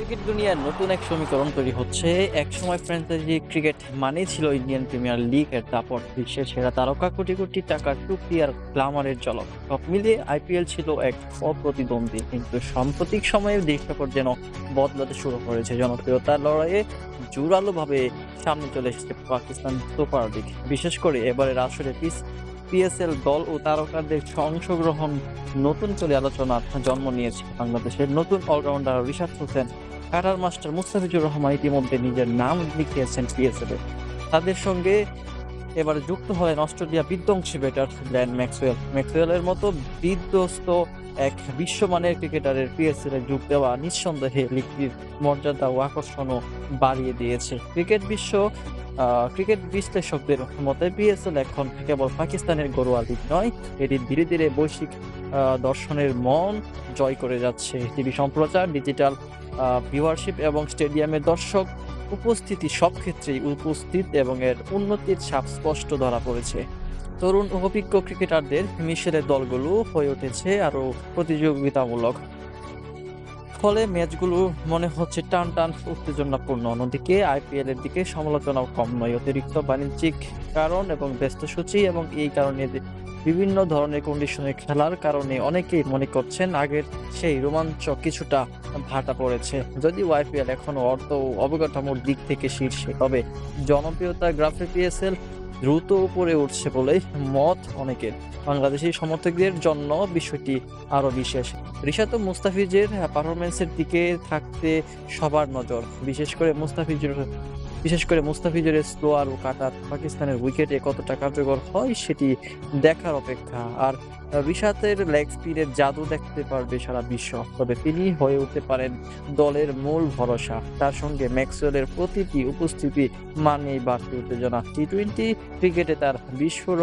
Cricket দুনিয়ার নতুন এক সমীকরণ তৈরি হচ্ছে। একসময় ফ্র্যাঞ্চাইজি ক্রিকেট মানেই ছিল ইন্ডিয়ান প্রিমিয়ার লিগ, এর দাপট বিশ্বের সেরা তারকা, কোটি কোটি টাকার চুক্তি আর গ্লামারের ঝলক। সব মিলিয়ে আইপিএল ছিল এক অপ্রতিদ্বন্দ্বী, কিন্তু সাম্প্রতিক সময়ে দৃশ্যপট যেন বদলাতে শুরু করেছে জনপ্রিয়তার লড়াইয়ে জোরালোভাবে সামনে চলে এসেছে পাকিস্তান সুপার লিগ। বিশেষ করে এবারের আসরে পিস পিএসএল দল ও তারকাদের অংশগ্রহণ, নতুন চলে আলোচনার জন্ম নিয়েছে বাংলাদেশের নতুন allrounder Rishad Hossain. Cutter master Mustafizur Rahman ইতিমধ্যে নিজের নাম লিখিয়েছেন পিএসএল এ তাদের সঙ্গে এবার যুক্ত হলেন অস্ট্রেলিয়া বিধ্বংসী ব্যাটার গ্ল্যান ম্যাক্সওয়েল। ম্যাক্সওয়েলের মতো বিধ্বস্ত এক বিশ্বমানের ক্রিকেটারের পিএসএল এ যোগ দেওয়া নিঃসন্দেহে লিগটির মর্যাদা ও আকর্ষণও বাড়িয়ে দিয়েছে। ক্রিকেট বিশ্ব ক্রিকেট বিশ্লেষকদের মতে পিএসএল এখন কেবল পাকিস্তানের ঘরোয়া লিগ নয়, এটি ধীরে ধীরে বৈশ্বিক দর্শনের মন জয় করে যাচ্ছে। টিভি সম্প্রচার, ডিজিটাল ভিউয়ারশিপ এবং স্টেডিয়ামের দর্শক উপস্থিতি সব ক্ষেত্রেই উপস্থিত এবং এর উন্নতির ছাপ স্পষ্ট ধরা পড়েছে। তরুণ অভিজ্ঞ ক্রিকেটারদের মিশেলের দলগুলো হয়ে উঠেছে আরও প্রতিযোগিতামূলক। ফলে ম্যাচগুলো মনে হচ্ছে টান টান উত্তেজনাপূর্ণ। অন্যদিকে আইপিএল এর দিকে সমালোচনাও কম নয়। অতিরিক্ত বাণিজ্যিক কারণ এবং ব্যস্ত সূচি এবং এই কারণে বিভিন্ন ধরনের কন্ডিশনে খেলার কারণে অনেকেই মনে করছেন আগের সেই রোমাঞ্চ কিছুটা ভাটা পড়েছে। যদি ওয়াইপিএল এখনও অর্থ অবকাঠামোর দিক থেকে শীর্ষে, তবে জনপ্রিয়তা গ্রাফে পিএসএল দ্রুত উপরে উঠছে বলেই মত অনেকের। বাংলাদেশি সমর্থকদের জন্য বিষয়টি আরও বিশেষ। ও মুস্তাফিজের পারফরমেন্সের দিকে থাকতে সবার নজর, বিশেষ করে মুস্তাফিজুর বিশেষ করে মুস্তাফিজুরের স্লোয়ার ও কাটার পাকিস্তানের উইকেটে কতটা কার্যকর হয় সেটি দেখার অপেক্ষা। আর রিশাতের লেগ স্পিনের জাদু দেখতে পারবে সারা বিশ্ব। তবে তিনি হয়ে উঠতে পারেন দলের মূল ভরসা। তার সঙ্গে ম্যাক্সওয়েলের প্রতিটি উপস্থিতি মানেই বাড়তি উত্তেজনা। টি টোয়েন্টি ক্রিকেটে তার বিস্ফোরক